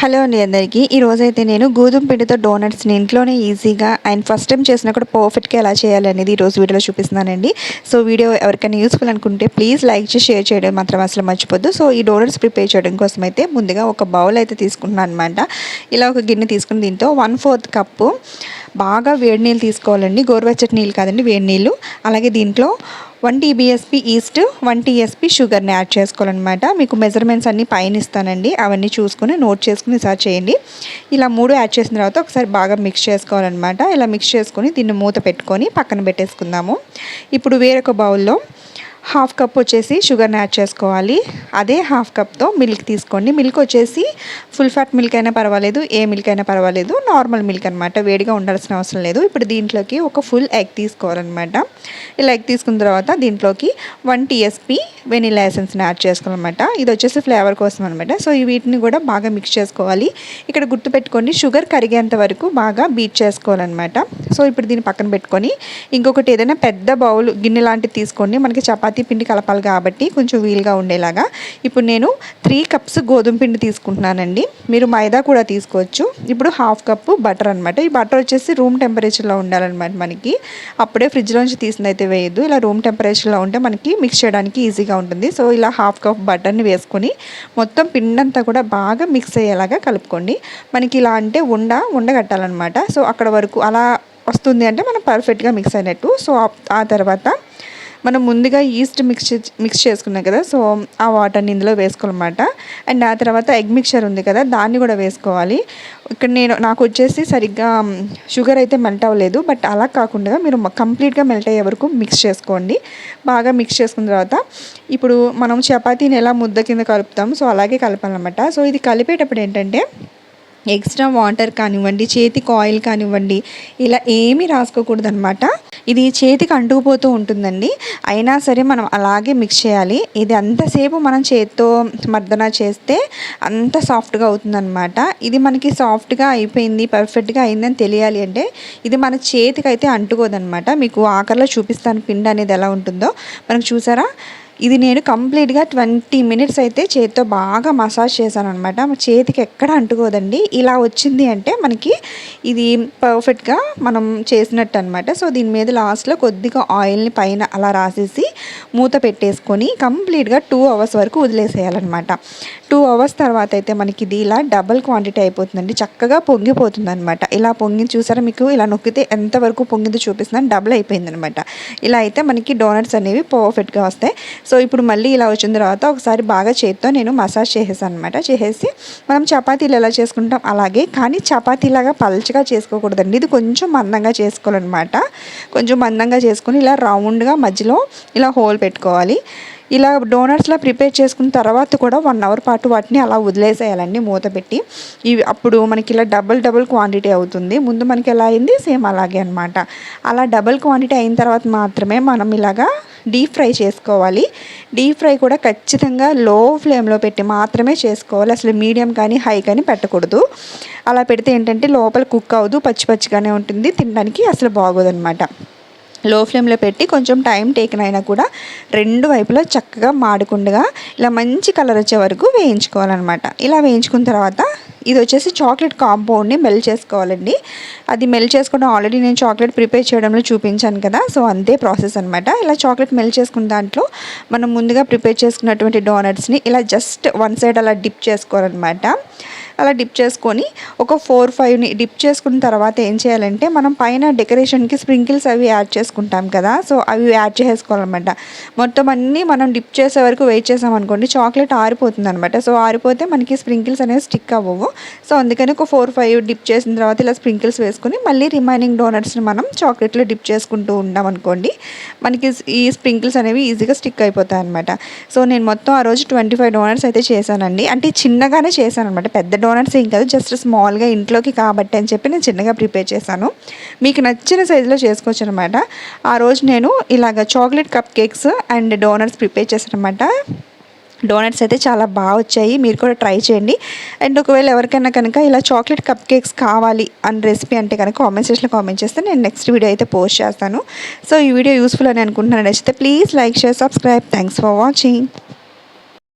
Hello అండి అందరికీ. ఈరోజైతే నేను గోధుమ పిండితో డోనట్స్ని ఇంట్లోనే ఈజీగా అండ్ ఫస్ట్ టైం చేసినా కూడా పర్ఫెక్ట్గా ఎలా చేయాలనేది ఈరోజు వీడియోలో చూపిస్తున్నానండి. సో వీడియో ఎవరికైనా యూస్ఫుల్ అనుకుంటే ప్లీజ్ లైక్ చేసి షేర్ చేయడం మాత్రం అసలు మర్చిపోద్దు. సో ఈ డోనట్స్ ప్రిపేర్ చేయడం కోసం అయితే ముందుగా ఒక బౌల్ అయితే తీసుకుంటున్నాను అనమాట ఇలా ఒక గిన్నె తీసుకుని దీంతో వన్ ఫోర్త్ కప్పు బాగా వేడి నీళ్ళు తీసుకోవాలండి. గోరువెచ్చటి నీళ్ళు కాదండి వేడి నీళ్ళు. అలాగే దీంట్లో one TBSP yeast one TSP షుగర్ని యాడ్ చేసుకోవాలన్నమాట. మీకు మెజర్మెంట్స్ అన్నీ పైన ఇస్తానండి. అవన్నీ చూసుకుని నోట్ చేసుకుని సార్ చేయండి. ఇలా మూడు యాడ్ చేసిన తర్వాత ఒకసారి బాగా మిక్స్ చేసుకోవాలన్నమాట. ఇలా మిక్స్ చేసుకొని దీన్ని మూత పెట్టుకొని పక్కన పెట్టేసుకుందాము. ఇప్పుడు వేరొక బౌల్లో హాఫ్ కప్ వచ్చేసి షుగర్ని యాడ్ చేసుకోవాలి. అదే హాఫ్ కప్తో మిల్క్ తీసుకోండి. మిల్క్ వచ్చేసి ఫుల్ ఫ్యాట్ మిల్క్ అయినా పర్వాలేదు ఏ మిల్క్ అయినా పర్వాలేదు నార్మల్ మిల్క్ అనమాట వేడిగా ఉండాల్సిన అవసరం లేదు. ఇప్పుడు దీంట్లోకి ఒక ఫుల్ ఎగ్ తీసుకోవాలన్నమాట. ఇలా ఎగ్ తీసుకున్న తర్వాత దీంట్లోకి వన్ టీఎస్పీ వెనీలా ఎసెన్స్ని యాడ్ చేసుకోవాలన్నమాట. ఇది వచ్చేసి ఫ్లేవర్ కోసం అనమాట సో ఈ వీటిని కూడా బాగా మిక్స్ చేసుకోవాలి. ఇక్కడ గుర్తుపెట్టుకోండి షుగర్ కరిగేంత వరకు బాగా బీట్ చేసుకోవాలన్నమాట. సో ఇప్పుడు దీన్ని పక్కన పెట్టుకొని ఇంకొకటి ఏదైనా పెద్ద బౌల్ గిన్నె లాంటిది తీసుకోండి. మనకి చపాతీ చపాతీ పిండి కలపాలి కాబట్టి కొంచెం వీలుగా ఉండేలాగా. ఇప్పుడు నేను త్రీ కప్స్ గోధుమ పిండి తీసుకుంటున్నానండి. మీరు మైదా కూడా తీసుకోవచ్చు. ఇప్పుడు హాఫ్ కప్పు బటర్ అనమాట ఈ బటర్ వచ్చేసి రూమ్ టెంపరేచర్లో ఉండాలన్నమాట మనకి. అప్పుడే ఫ్రిడ్జ్లోంచి తీసింది అయితే వేయద్దు. ఇలా రూమ్ టెంపరేచర్లో ఉంటే మనకి మిక్స్ చేయడానికి ఈజీగా ఉంటుంది. సో ఇలా హాఫ్ కప్ బటర్ని వేసుకొని మొత్తం పిండంతా కూడా బాగా మిక్స్ అయ్యేలాగా కలుపుకోండి. మనకి ఇలా అంటే ఉండ ఉండగట్టాలన్నమాట సో అక్కడ వరకు అలా వస్తుంది అంటే మనం పర్ఫెక్ట్గా మిక్స్ అయినట్టు. సో ఆ తర్వాత మనం ముందుగా ఈస్ట్ మిక్స్ మిక్స్ చేసుకున్నాం కదా సో ఆ వాటర్ని ఇందులో వేసుకోవాలన్నమాట. అండ్ ఆ తర్వాత ఎగ్ మిక్చర్ ఉంది కదా దాన్ని కూడా వేసుకోవాలి. ఇక్కడ నేను నాకు వచ్చేసి సరిగ్గా షుగర్ అయితే మెల్ట్ అవ్వలేదు బట్ అలా కాకుండా మీరు కంప్లీట్గా మెల్ట్ అయ్యే వరకు మిక్స్ చేసుకోండి. బాగా మిక్స్ చేసుకున్న తర్వాత ఇప్పుడు మనం చపాతీని ఎలా ముద్ద కింద కలుపుతాం సో అలాగే కలపాలన్నమాట. సో ఇది కలిపేటప్పుడు ఏంటంటే ఎక్స్ట్రా వాటర్ కానివ్వండి చేతికి ఆయిల్ కానివ్వండి ఇలా ఏమీ రాసుకోకూడదు అనమాట ఇది చేతికి అంటుకుపోతూ ఉంటుందండి. అయినా సరే మనం అలాగే మిక్స్ చేయాలి. ఇది అంతసేపు మనం చేతితో మర్దన చేస్తే అంత సాఫ్ట్గా అవుతుందన్నమాట. ఇది మనకి సాఫ్ట్గా అయిపోయింది పర్ఫెక్ట్గా అయిందని తెలియాలి అంటే ఇది మన చేతికి అయితే అంటుకోదనమాట మీకు ఆఖరిలో చూపిస్తాను పిండి అనేది ఎలా ఉంటుందో. మనకు చూసారా? ఇది నేను కంప్లీట్గా ట్వంటీ మినిట్స్ అయితే చేతితో బాగా మసాజ్ చేశాను అనమాట చేతికి ఎక్కడ అంటుకోదండి. ఇలా వచ్చింది అంటే మనకి ఇది పర్ఫెక్ట్గా మనం చేసినట్టు అనమాట సో దీని మీద లాస్ట్లో కొద్దిగా ఆయిల్ని పైన అలా రాసేసి మూత పెట్టేసుకొని కంప్లీట్గా టూ అవర్స్ వరకు వదిలేసేయాలన్నమాట. టూ అవర్స్ తర్వాత అయితే మనకి ఇది ఇలా డబల్ క్వాంటిటీ అయిపోతుందండి. చక్కగా పొంగిపోతుంది అనమాట ఇలా పొంగి చూసారా మీకు? ఇలా నొక్కితే ఎంతవరకు పొంగింది చూపిస్తుందని డబుల్ అయిపోయింది అనమాట ఇలా అయితే మనకి డోనట్స్ అనేవి పర్ఫెక్ట్గా వస్తాయి. సో ఇప్పుడు మళ్ళీ ఇలా వచ్చిన తర్వాత ఒకసారి బాగా చేతితో నేను మసాజ్ చేసేసాను అనమాట చేసేసి మనం చపాతీలు ఎలా చేసుకుంటాం? అలాగే కానీ చపాతీలాగా పల్చగా చేసుకోకూడదండి. ఇది కొంచెం మందంగా చేసుకోవాలన్నమాట. కొంచెం మందంగా చేసుకొని ఇలా రౌండ్గా మధ్యలో ఇలా హోల్ పెట్టుకోవాలి. ఇలా డోనట్స్లా ప్రిపేర్ చేసుకున్న తర్వాత కూడా వన్ అవర్ పాటు వాటిని అలా వదిలేసేయాలండి మూత పెట్టి. ఇవి అప్పుడు మనకి ఇలా డబుల్ డబుల్ క్వాంటిటీ అవుతుంది. ముందు మనకి ఎలా అయింది? సేమ్ అలాగే అనమాట అలా డబుల్ క్వాంటిటీ అయిన తర్వాత మాత్రమే మనం ఇలాగా డీప్ ఫ్రై చేసుకోవాలి. డీప్ ఫ్రై కూడా ఖచ్చితంగా లో ఫ్లేమ్లో పెట్టి మాత్రమే చేసుకోవాలి. అసలు మీడియం కానీ హై కానీ పెట్టకూడదు. అలా పెడితే ఏంటంటే లోపల కుక్ అవ్వదు. పచ్చి పచ్చిగానే ఉంటుంది. తినడానికి అసలు బాగోదన్నమాట. లో ఫ్లేమ్లో పెట్టి కొంచెం టైం టేకన్ అయినా కూడా రెండు వైపులా చక్కగా మాడుకుండగా ఇలా మంచి కలర్ వచ్చే వరకు వేయించుకోవాలన్నమాట. ఇలా వేయించుకున్న తర్వాత ఇది వచ్చేసి చాక్లెట్ కాంపౌండ్ని మెల్ట్ చేసుకోవాలండి. అది మెల్ట్ చేసుకోవడం ఆల్రెడీ నేను చాక్లెట్ ప్రిపేర్ చేయడంలో చూపించాను కదా సో అంతే ప్రాసెస్ అనమాట ఇలా చాక్లెట్ మెల్ట్ చేసుకున్న దాంట్లో మనం ముందుగా ప్రిపేర్ చేసుకున్నటువంటి డోనట్స్ని ఇలా జస్ట్ వన్ సైడ్ అలా డిప్ చేసుకోవాలన్నమాట. అలా డిప్ చేసుకొని ఒక ఫోర్ ఫైవ్ని డిప్ చేసుకున్న తర్వాత ఏం చేయాలంటే మనం పైన డెకరేషన్కి స్ప్రింకిల్స్ అవి యాడ్ చేసుకుంటాం కదా. సో అవి యాడ్ చేసుకోవాలన్నమాట. మొత్తం అన్నీ మనం డిప్ చేసే వరకు వెయిట్ చేసామనుకోండి చాక్లెట్ ఆరిపోతుంది అనమాట సో ఆరిపోతే మనకి స్ప్రింకిల్స్ అనేవి స్టిక్ అవ్వవు. సో అందుకని ఒక ఫోర్ ఫైవ్ డిప్ చేసిన తర్వాత ఇలా స్ప్రింకిల్స్ వేసుకొని మళ్ళీ రిమైనింగ్ డోనట్స్ని మనం చాక్లెట్లో డిప్ చేసుకుంటూ ఉన్నాం అనుకోండి మనకి ఈ స్ప్రింకిల్స్ అనేవి ఈజీగా స్టిక్ అయిపోతాయి అనమాట సో నేను మొత్తం ఆ రోజు ట్వంటీ ఫైవ్ డోనట్స్ అయితే చేశానండి. అంటే చిన్నగానే చేశాను అనమాట పెద్ద డోనట్స్ ఏం కాదు జస్ట్ స్మాల్గా ఇంట్లోకి కాబట్టి అని చెప్పి నేను చిన్నగా ప్రిపేర్ చేశాను. మీకు నచ్చిన సైజులో చేసుకోవచ్చు అనమాట ఆ రోజు నేను ఇలాగ chocolate cupcakes and donuts prepare చేశాను అనమాట డోనట్స్ అయితే చాలా బాగా వచ్చాయి మీరు కూడా ట్రై చేయండి. అండ్ ఒకవేళ ఎవరికైనా కనుక ఇలా చాక్లెట్ కప్ కేక్స్ కావాలి అని రెసిపీ అంటే కనుక కామెంట్ సెక్షన్లో కామెంట్ చేస్తే నేను నెక్స్ట్ వీడియో అయితే పోస్ట్ చేస్తాను. సో ఈ వీడియో యూస్ఫుల్ అని అనుకుంటున్నాను. నచ్చితే please like share subscribe thanks for watching